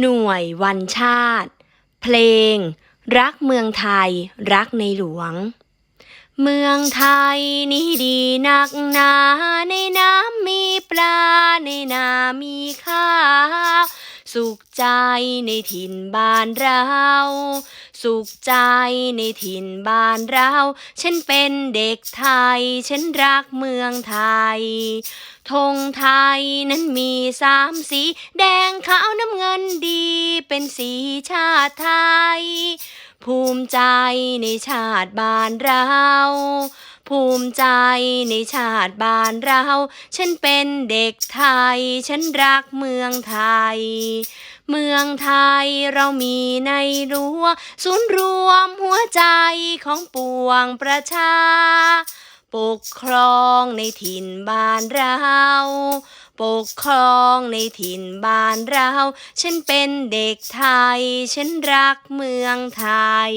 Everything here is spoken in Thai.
หน่วยวันชาติ เพลง รักเมืองไทย รักในหลวง เมืองไทยนี้ดีนักหนา ในน้ำมีปลา ในนามีข้าว สุขใจในถิ่นบ้านเรา สุขใจในถิ่นบ้านเรา ฉันเป็นเด็กไทย ฉันรักเมืองไทย ธงไทยนั้นมีสามสี แดงขาวน้ำเงินดีเป็นสีชาติไทย ภูมิใจในชาติบ้านเรา ภูมิใจในชาติบ้านเรา ฉันเป็นเด็กไทย ฉันรักเมืองไทย เมืองไทยเรามีในรั้วศูนย์รวมหัวใจของปวงประชา ปกครองในถิ่นบ้านเราปกครองในถิ่นบ้านเรา ฉันเป็นเด็กไทย ฉันรักเมืองไทย